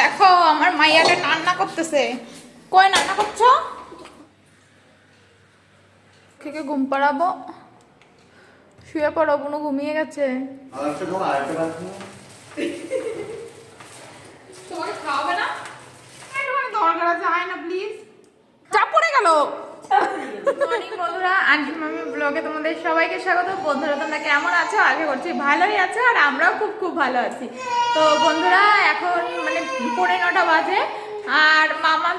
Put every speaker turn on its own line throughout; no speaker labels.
দেখো আমার মাইয়াটা রান্না করতেছে। কয় রান্না করছ? খেকে ঘুম পাড়াবো। শুয়ে পড়ো বুনু ঘুমিয়ে গেছে। তোমাকে খাওয়াবে না? দরকার আছে আয় না প্লিজ চাপ পড়ে গেল। বন্ধুরা। তোমাদের সবাইকে বন্ধুরা, তোমরা কেমন আছো? আগে করছি ভালোই আর আমরাও খুব খুব ভালো আছি। তো বন্ধুরা, এখন মানে নটা বাজে আর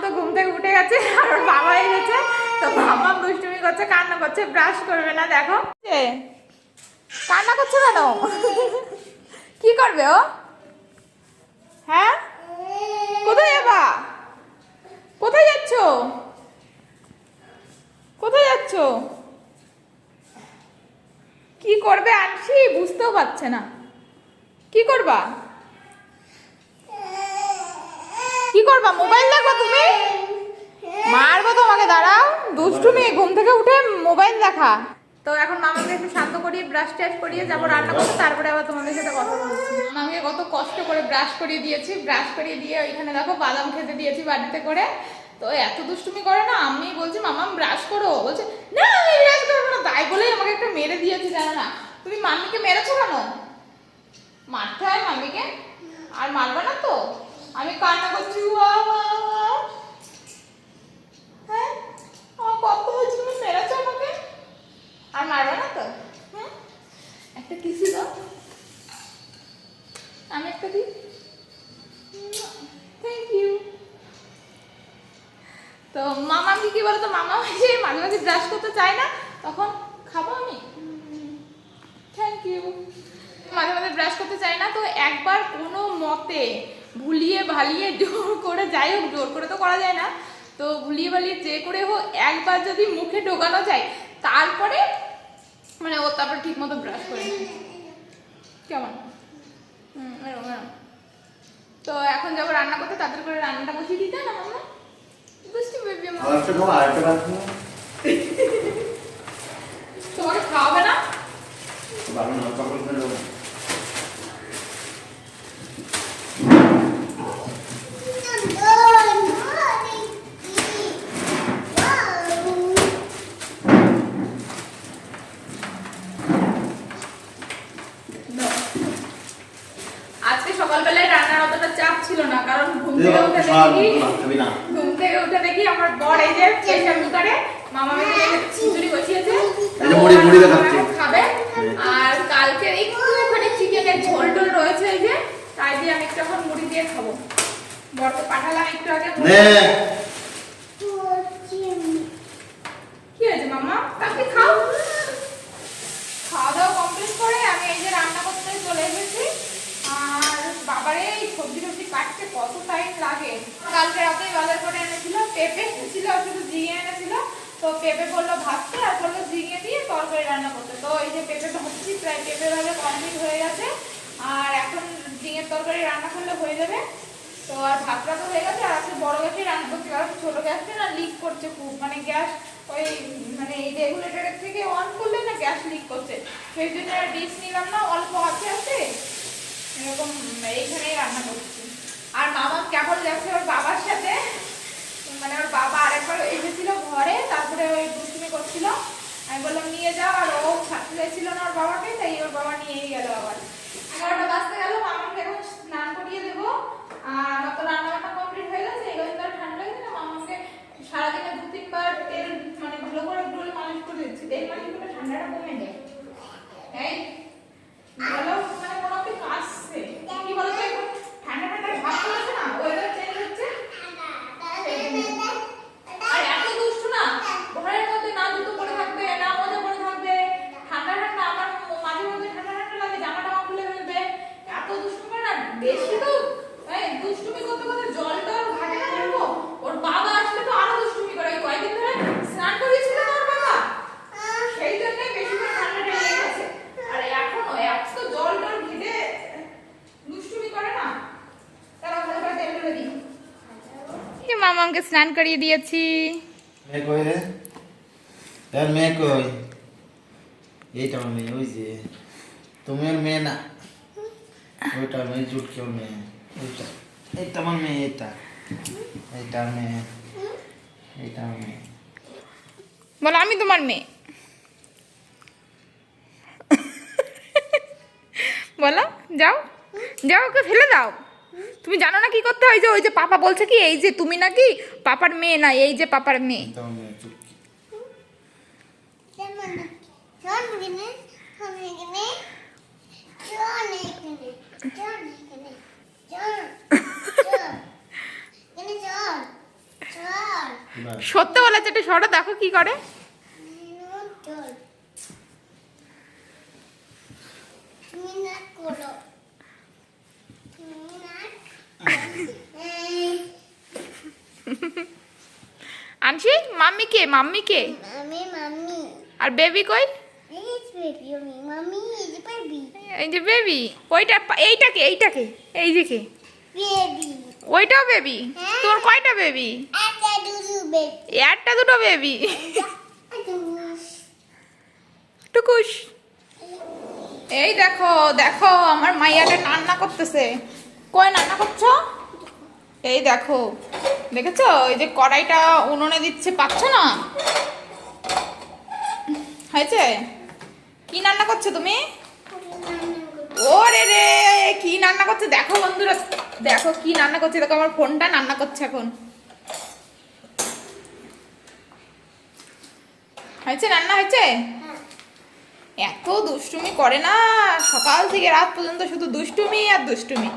তো ঘুম থেকে উঠে গেছে, আর ওর তো দুষ্টুমি করছে, কান্না করছে ব্রাশ করবে না, দেখো। কান্না করছে কেন? কি করবে ও? হ্যাঁ? কোথায় যাবা কোথায় যাচ্ছ? কোথায় যাচ্ছ? কি করবে আনছি বুঝতেও পারছে না। কি করবা? কি করবা? মোবাইল দেখবা তুমি? মারবো তোমাকে দাঁড়াও। দুষ্টুমি ঘুম থেকে উঠে মোবাইল দেখা। তো এখন মামাকে একটু শান্ত করিয়ে ব্রাশ ট্রাশ করিয়ে যাব রান্না করতে তারপরে আবার তোমাদের সাথে কথা বলছি। মামাকে কত কষ্ট করে ব্রাশ করিয়ে দিয়েছি। ব্রাশ করিয়ে দিয়ে ওইখানে দেখো বাদাম খেতে দিয়েছি বাড়িতে করে। তো এত দুষ্টুমি করে না, আমি বলছি, মামা ব্রাশ করো বলছে, না, আমি ব্রাশ করব না। তাই বলেই আমাকে একটা মেরে দিয়েছে জানো না। তুমি মাম্মিকে মেরেছো কেন? মারতে হয় মাম্মিকে আর মারবে না তো? আমি কান্না করছি হ্যাঁ আমার কত হয়েছে তুমি মেরেছো আমাকে আর মারবে না তো হুম একটা কিসি দাও আমি একটা দিই থ্যাংক ইউ তো মামা কি কি বলতো মামা এসে মাঝে মাঝে চায় না, তখন খাব আমি। থ্যাংক ইউ মাঝে মাঝে ব্রাশ করতে চাই না, তো একবার কোনো মতে ভুলিয়ে ভালিয়ে জোর করে যাই হোক, জোর করে তো করা যায় না। তো ভুলিয়ে ভালিয়ে যে করে হোক, একবার যদি মুখে ঢোকানো যায়, তারপরে মানে ও তারপর ঠিক মতো ব্রাশ করে। কেমন? হুম, এরকম এরকম। তো এখন যাব রান্না করতে তাদের করে রান্নাটা বসিয়ে দিতে না মামা বুঝতে বেবি আমার। তোমাকে খাওয়াবে না?
বাবা না পাগল করে দেবো
আজকে সকালবেলায় রান্নার অতটা চাপ ছিল না কারণ ঘুম থেকে উঠে দেখি ঘুম থেকে উঠে দেখি আমার বর এই যে প্রেশার কুকারে মামা মেয়ে খিচুড়ি বসিয়েছে
মুড়ি- মুড়ি।
এখন খাবে আর কালকে একটুখানি চিকেনের ঝোল টোল রয়েছে এই যে তাই দিয়ে আমি একটু এখন মুড়ি দিয়ে খাব। বরকে পাঠালাম একটু আগে।
নে।
কি হয়েছে মামা তাকে খাও। খাওয়া দাওয়া কমপ্লিট করে আমি এই যে রান্না করতে চলে এসেছি। আর বাবারে এই সবজি টবজি কাটতে কত টাইম লাগে? কালকে রাতে বাজার করে এনেছিল পেঁপে ছিল শুধু ঝিঙে এনেছিল। তো পেঁপে বলল ভাজতে আর বলল ঝিঙে দিয়ে তরকারি রান্না করতে। তো এই যে পেঁপে ভাজছি, প্রায় পেঁপে ভাজা কমপ্লিট হয়ে গেছে। আর এখন ঝিঙের তরকারি রান্না করলে হয়ে যাবে। তো আর ভাতটা তো হয়ে গেছে, আর আজকে বড় গ্যাসে রান্না করছি কারণ ছোট গ্যাসটা না লিক করছে খুব। মানে গ্যাস ওই মানে এই রেগুলেটরের থেকে অন করলে না গ্যাস লিক করছে। সেই জন্য ডিশ নিলাম না, অল্প আছে আছে এরকম এইখানেই রান্না করছি আর মামা কেবল যাচ্ছে ওর বাবার সাথে মানে ওর বাবা আরেকবার এসেছিল ঘরে তারপরে ওই দুষ্টুমি করছিল আমি বললাম নিয়ে যাও আর ও ছাড়তে চাইছিল না ওর বাবাকে, তাই ওর বাবা নিয়েই গেল আবার। এগারোটা বাজতে গেল মামাকে এখন স্নান করিয়ে দেবো। আর তো রান্না বান্না কমপ্লিট হয়ে গেছে, এই কদিন তার ঠান্ডা হয়ে গেছে মামাকে সারাদিনে দু তিনবার তেল মানে ভালো করে ডুল মালিশ করে দিচ্ছি। তেল মালিশ করে ঠান্ডাটা কমে যায়। এই মানে কোনো একটা কাশছে কি বলতো এখন ঠান্ডা ঠান্ডা ভাব চলেছে না ওয়েদার চেঞ্জ হচ্ছে আর এত দুষ্টু না ঘরের মধ্যে না জুতো পরে থাকবে না মোজা পরে থাকবে ঠান্ডা ঠান্ডা আমার মাঝে মধ্যে ঠান্ডা ঠান্ডা লাগে জামা টামা খুলে ফেলবে এত দুষ্টু করে না বেশি তো এই দুষ্টুমি করতে করতে জল টল ঘাটে না দেখব ওর বাবা আসলে তো আরও দুষ্টুমি করে এই কয়েকদিন ধরে স্নান করিয়েছিল না ওর বাবা সেই জন্যই বেশি করে ঠান্ডাটা লেগে গেছে আর এখনও এত জল টল ঘেটে দুষ্টুমি করে না তারা ভালো করে তেল করে দিই মামাকে স্নান করিয়ে দিয়েছি।
মেয়ে কই তার মেয়ে কই? এইটা মেয়ে ওই যে। তুমি ওর মেয়ে না? ওইটা মেয়ে জুট কেউ মেয়ে। ওইটা। এইটা আমার মেয়ে এটা এইটা মেয়ে। এইটা মেয়ে।
বলো আমি তোমার মেয়ে। বলো যাও। যাও ওকে ফেলে দাও। তুমি জানো না কি করতে হয় যে ওই যে পাপা বলছে কি এই যে তুমি নাকি পাপার মেয়ে না এই যে পাপার মেয়ে। সত্য বলা চেটে সর দেখো কি করে। আনছি? মাম্মি কে মাম্মি কে
mami.
আর বেবি কই? এই যে বেবি ওইটা এইটাকে এইটাকে এই যে কে ওইটাও বেবি তোর কয়টা বেবি একটা দুটো বেবি টুকুস। এই দেখো দেখো আমার মাইয়াটা রান্না করতেছে। কই রান্না করছ? এই দেখো, দেখেছ? এই যে কড়াইটা উনুনে দিচ্ছে, পাচ্ছ না? হয়েছে? কি রান্না করছ তুমি? ওরে রে, কি রান্না করছে? দেখো বন্ধুরা, দেখো কি রান্না করছে, দেখো আমার ফোনটা রান্না করছে এখন। হয়েছে রান্না, হয়েছে? এত দুষ্টুমি করে না, সকাল থেকে রাত পর্যন্ত শুধু দুষ্টুমি আর দুষ্টুমি।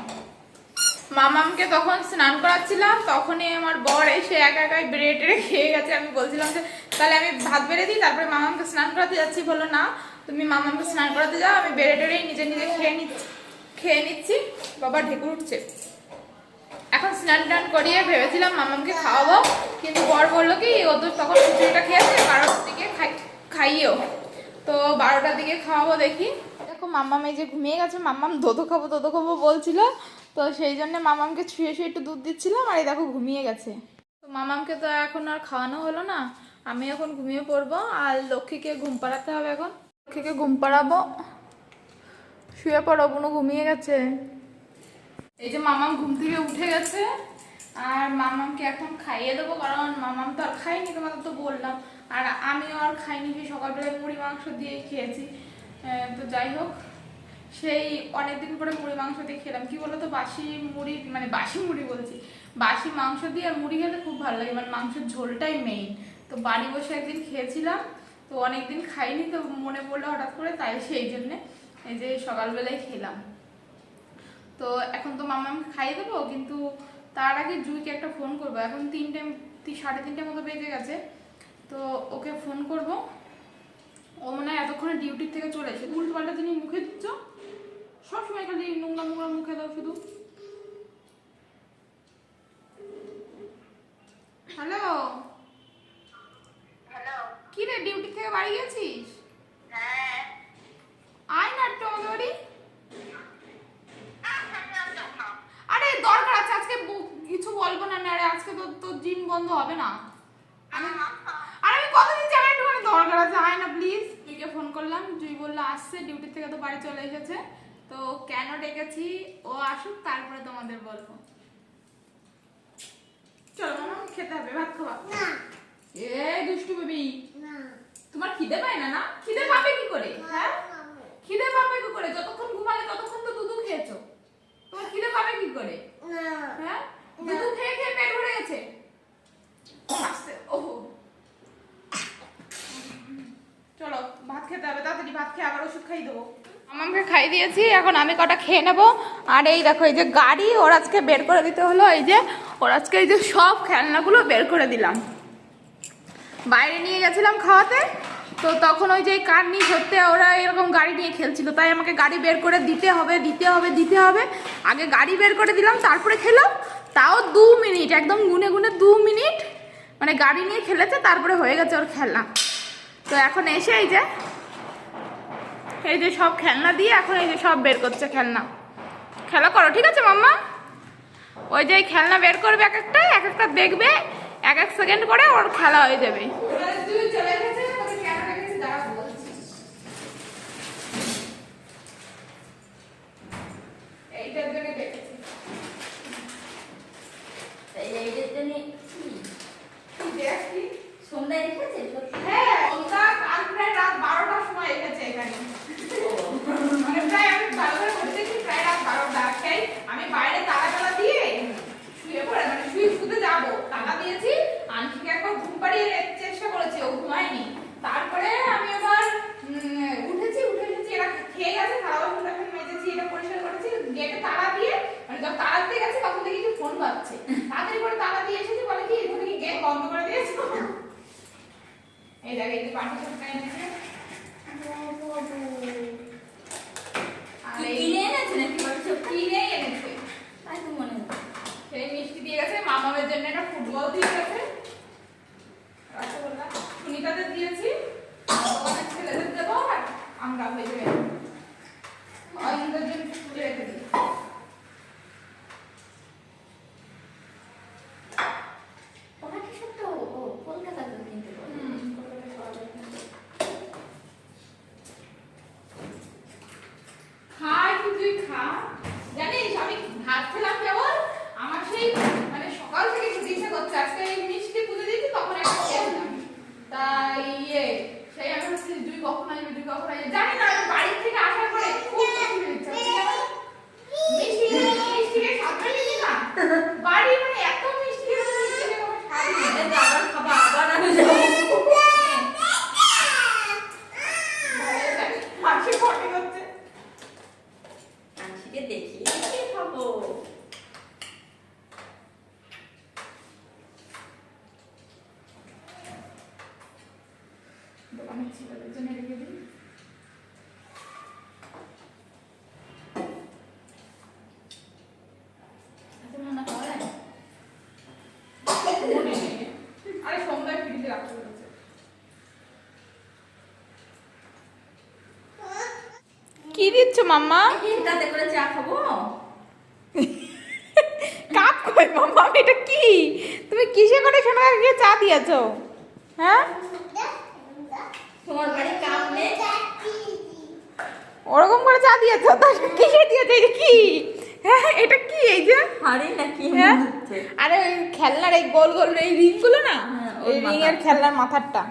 মামামকে তখন স্নান করাচ্ছিলাম, তখনই আমার বর এসে একা একাই বেড়ে টেড়ে খেয়ে গেছে। আমি বলছিলাম যে, তাহলে আমি ভাত বেড়ে দিই, তারপরে মামামকে স্নান করাতে যাচ্ছি। বলল, না, তুমি মামামকে স্নান করাতে যাও, আমি বেড়ে টেড়েই নিজে নিজে খেয়ে নিচ্ছি খেয়ে নিচ্ছি। বাবা ঢেকুর উঠছে। এখন স্নান টান করিয়ে ভেবেছিলাম মামামকে খাওয়াবো, কিন্তু বর বলল কি, ও তো তখন খিচুড়িটা খেয়েছে, বারোটার দিকে খাই, খাইয়েও। তো বারোটার দিকে খাওয়াবো দেখি। দেখো মাম্মাম এই যে ঘুমিয়ে গেছে মাম্মাম দোদো খাব দোদো খাব বলছিল। তো সেই জন্য মামামকে ছুঁয়ে ছুঁয়ে একটু দুধ দিচ্ছিলাম আর এই দেখো ঘুমিয়ে গেছে। তো মামামকে তো এখন আর খাওয়ানো হলো না, আমি এখন ঘুমিয়ে পড়ব আর লক্ষ্মীকে ঘুম পাড়াতে হবে এখন। লক্ষ্মীকে ঘুম পাড়াবো, শুয়ে পড়ো বুনু ঘুমিয়ে গেছে। এই যে মামাম ঘুম থেকে উঠে গেছে আর মামামকে এখন খাইয়ে দেবো, কারণ মামাম তো আর খাইনি তোমাদের তো বললাম। আর আমিও আর খাইনি, সেই সকালবেলায় মুড়ি মাংস দিয়েই খেয়েছি। তো যাই হোক। সেই অনেকদিন পরে মুড়ি মাংস দিয়ে খেলাম। কি বলো তো বাসি মুড়ি মানে বাসি মুড়ি বলছি। বাসি মাংস দিয়ে আর মুড়ি খেতে খুব ভালো লাগে মানে মাংসের ঝোলটাই মেইন তো বাড়ি বসে একদিন খেয়েছিলাম, তো অনেকদিন খাইনি, তো মনে পড়ল হঠাৎ করে, তাই সেই জন্যে এই যে সকালবেলায় খেলাম। তো এখন তো মামা আমি খাইয়ে দেবো, কিন্তু তার আগে জুইকে একটা ফোন করব। এখন তিনটে সাড়ে তিনটের মতো বেজে গেছে। তো ওকে ফোন করব। ও মনে হয় এতক্ষণে ডিউটির থেকে চলে এসে উল্টো পাল্টা জিনিস মুখে দিচ্ছ? সবসময় খালি নোংরা নোংরা মুখে দাও শুধু। হ্যালো?
Hello.
কি রে ডিউটি থেকে বাড়ি গেছিস?
হ্যাঁ।
আয় না একটু আমাদের বাড়ি। আরে দরকার আছে আজকে কিছু বলব না আজকে তো তোর জিম বন্ধ হবে না। আমি আর আমি কতদিন যাবে একটুখানি দরকার আছে আয় না প্লিজ জুইকে ফোন করলাম বলল আসছে ডিউটি থেকে তো বাড়ি চলে এসেছে। তো কেন ডেকেছি? ও আসুক তারপরে তোমাদের বলব। চলো মামা খেতে হবে ভাত খাওয়া এ দুষ্টু বেবি। তোমার খিদে পায় না না? খিদে পাবে কি করে? হ্যাঁ? খিদে পাবে কি করে? যতক্ষণ ঘুমালে ততক্ষণ তো দুধু খেয়েছো তোমার খিদে পাবে কি করে
না
হ্যাঁ দুধু খেয়ে খেয়ে পেট ভরে গেছে আস্তে ওহো চলো ভাত খেতে হবে তাড়াতাড়ি ভাত খেয়ে আবার ওষুধ খাই দেবো আমাকে খাই দিয়েছি, এখন আমি কটা খেয়ে নেব। আর এই দেখো, এই যে গাড়ি ওর আজকে বের করে দিতে হলো, এই যে ওর আজকে এই যে সব খেলনাগুলো বের করে দিলাম। বাইরে নিয়ে গেছিলাম খাওয়াতে, তো তখন ওই যে কার নিয়ে ধরতে ওরা এরকম গাড়ি নিয়ে খেলছিল, তাই আমাকে গাড়ি বের করে দিতে হবে দিতে হবে দিতে হবে। আগে গাড়ি বের করে দিলাম, তারপরে খেলো তাও দু মিনিট, একদম গুনে গুনে দু মিনিট। মানে গাড়ি নিয়ে খেলেছে, তারপরে হয়ে গেছে ওর খেলনা। তো এখন এসে এই যে এই যে সব খেলনা দিয়ে এখন এই যে সব বের করছে খেলনা। খেলা করো, ঠিক আছে, মাম্মা? ওই যে খেলনা বের করবে এক একটা এক একটা দেখবে, এক এক সেকেন্ড করে ওর খেলা হয়ে যাবে। এইটার জন্য ডেকেছি
এসেছে সত্যি?
হ্যাঁ ওটা কাল প্রায় রাত বারোটার সময় এসেছে এখানে মানে প্রায় আমি ভালো করে বলতে দেখি প্রায় রাত বারোটা সেই আমি বাইরে তালা তালা দিয়ে শুয়ে পড়ে মানে শুয়ে শুতে যাব তালা দিয়েছি আনটিকে একবার ঘুম পাড়িয়ে চেষ্টা করেছি ও ঘুমায়নি তারপরে আমি আবার উম, উঠেছি উঠে এসেছি এরা খেয়ে গেছে থালা বাসন টাসন মেজেছি এটা পরিষ্কার করেছি গেটে তালা দিয়ে মানে যখন তালা দিতে গেছে তখন দেখি কি ফোন বাজছে তাড়াতাড়ি করে তালা দিয়ে এসেছি বলে কি তুমি কি গেট বন্ধ করে দিয়েছ? এই দেখো এই যে পাটি চটকা এনেছে
কিনে এনেছে নাকি? বলছো?
কিনে এনেছে।
তাই তো মনে হচ্ছে।
সেই মিষ্টি দিয়ে গেছে মামামের জন্য একটা ফুটবল দিয়ে গেছে। রসগোল্লা। সুনিতাদের দিয়েছি। ছেলেদের দেবো আর আমরা হয়ে যাবে অয়নদের জন্য তুলে রেখে দিই
ওটা কি সত্য? ও, কলকাতাতে কিনতে পারবে।
হুম।
কলকাতায় পাওয়া যায় কিন্তু।
খা একটু তুই খা জানিস আমি ভাবছিলাম কেবল আমার সেই মানে সকাল থেকে খেতে ইচ্ছা করছে আজকে এই মিষ্টি পুজো দিয়েছি তখন একটা খেয়েছিলাম তাই ইয়ে সেই আমি ভাবছি দুই কখন আসবে দুই কখন আসবে জানি না আমি বাড়ি থেকে আসার পরে খুব খেতে ইচ্ছা হচ্ছে কেমন? মিষ্টি মিষ্টি খেয়ে স্বাদ পাইনি না বাড়ি মানে এত মিষ্টি খেয়েছে, মিষ্টি খেয়ে কোনো স্বাদই নেই।
এই তো আবার খাবা, আবার আমি যাব।
ভালো লাগে। মাসি পটি করছে
আজকে দেখি দেখি খাব
দোকানের ছেলেদের জন্য রেখে দিই
এত রান্না করা যায়?
আরে সন্ধ্যায় ফ্রিজে রাখতে বলেছে কি দিচ্ছ মাম্মা?
তাতে করে চা খাব।
কাপ কই মাম্মা? এটা কি? তুমি কিসে করে সোনাকে চা দিয়েছ? হ্যাঁ?
তোমার বাড়ি কাপ নেই?
ওরকম করে চা দিয়েছ? তা কিসে দিয়েছ? এটা কি? হ্যাঁ এটা কি? এই যে?
হাড়ি নাকি
হ্যাঁ? আরে ওই খেলনার এই গোল গোল এই রিংগুলো না?
হ্যাঁ, ওর
এই রিং এর খেলনার মাথারটা।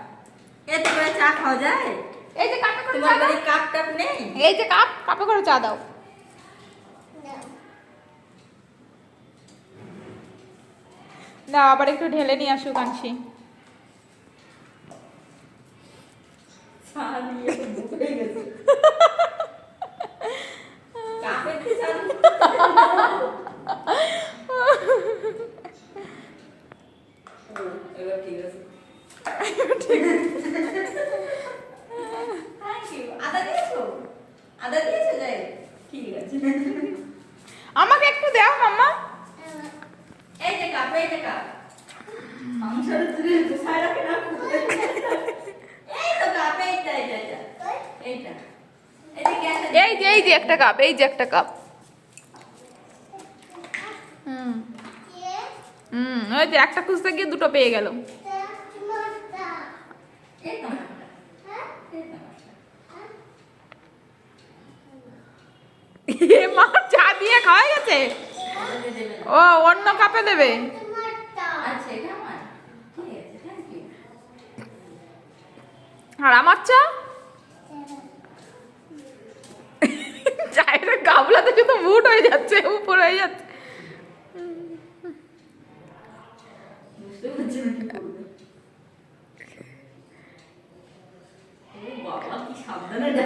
এতে করে চা খাওয়া যায়?
এই যে কাপে করে চা দাও
কাপ টাপ নেই?
এই যে কাপ কাপে করে চা দাও। দাও আবার একটু ঢেলে নিয়ে আসুক আনছি
কাপে ঠিক আছে।
আমাকে একটু দাও, মাম্মা।
এই যে কাপ এই যে কাপ
একটা কাপ এই যে একটা কাপ হুম। হুম, ওই একটা খুঁজতে গিয়ে দুটো পেয়ে গেল
মাছটা। এই তো মাছটা।
এ মা, চা দিয়ে খাওয়া গেছে। ও, অন্য কাপে দেবে। আর আমার চা? চায়ের গাবলাতে শুধু মুট হয়ে যাচ্ছে, উপর হয়ে যাচ্ছে
বুঝতে পারছি না কি করবে ও বাবা কি সাবধানে ঢালছে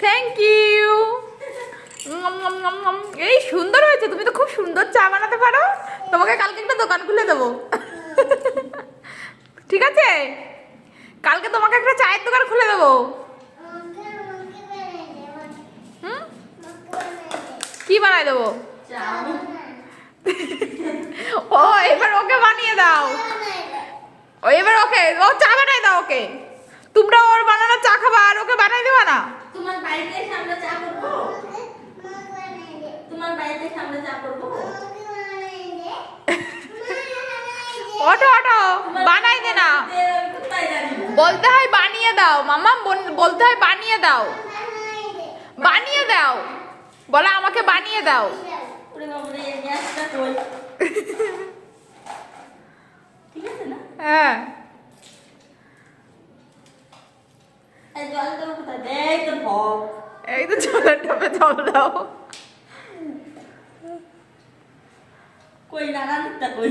থ্যাংক ইউ এই সুন্দর হয়েছে তুমি তো খুব সুন্দর চা বানাতে পারো। তোমাকে কালকে একটা দোকান খুলে দেবো। ঠিক আছে? কালকে তোমাকে একটা চায়ের দোকান খুলে দেবো। কি বানাই দেবো? ও এবার ওকে বানিয়ে দাও। ও এবার ওকে ও চা বানাই দাও ওকে। তোমরা ওর বানানো চা খাবা আর ওকে বানাই দেবা না?
তোমার বাড়িতে আমরা চা করব? তোমার বাড়িতে আমরা চা করব?
ওটো ওটো বানাই দে না। বলতে হয় বানিয়ে দাও মামা বল- বলতে হয় বানিয়ে দাও। বানিয়ে দাও। বলো আমাকে বানিয়ে দাও?
ঠিক আছে না?
হ্যাঁ
জল দেবো কোথায় এই তো ভব
এই তো জলের টপে জল দাও।
কই কই?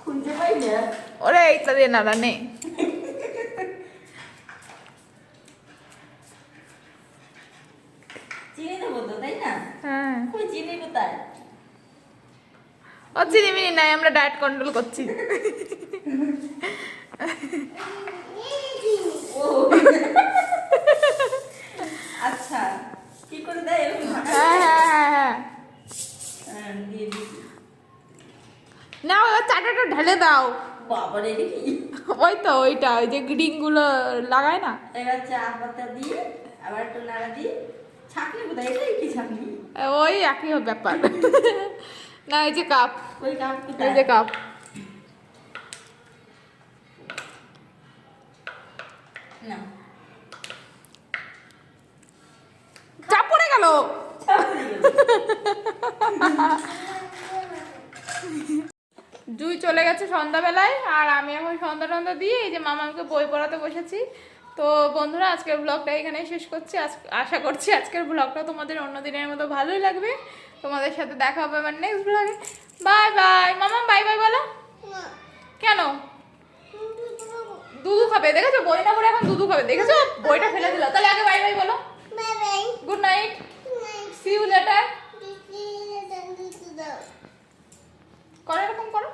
খুঁজে পাই না।
ওরে এইটা দিয়ে নাড়া নেই।
চিনি দেবো তো তাই না?
হ্যাঁ।
কই চিনি কোথায়?
ও চিনিমিনি নাই আমরা ডায়েট কন্ট্রোল করছি। না ওই চাটাটা ঢেলে দাও।
বাবারে
ওই তো ওইটা ওই যে গ্রিনগুলো লাগায় না?
এবার চা পাতা দিয়ে আবার একটু নাড়া দিয়ে ছাকনি কোথায় এটাই কি ছাকনি
ওই একই ব্যাপার। না এই যে কাপ।
ওই কাপ
এই যে কাপ।
না।
চাপ পড়ে গেল। জুই চলে গেছে সন্ধ্যাবেলায় আর আমি এখন সন্ধ্যা টন্ধা দিয়ে এই যে মামাকে বই পড়াতে বসেছি। তো বন্ধুরা আজকের ব্লগটা এখানেই শেষ করছি। আশা করছি আজকের ব্লগটা তোমাদের অন্য দিনের মতো ভালোই লাগবে। তোমাদের সাথে দেখা হবে আমার নেক্সট ব্লগে বাই বাই মামা বাই বাই বলো। কেন? দুধু খাবে দেখেছ? বই পরে এখন দুধু খাবে দেখেছ? বইটা ফেলে দিল। তাহলে আগে বাই বাই বলো। Good night
see you
later করো এরকম করো।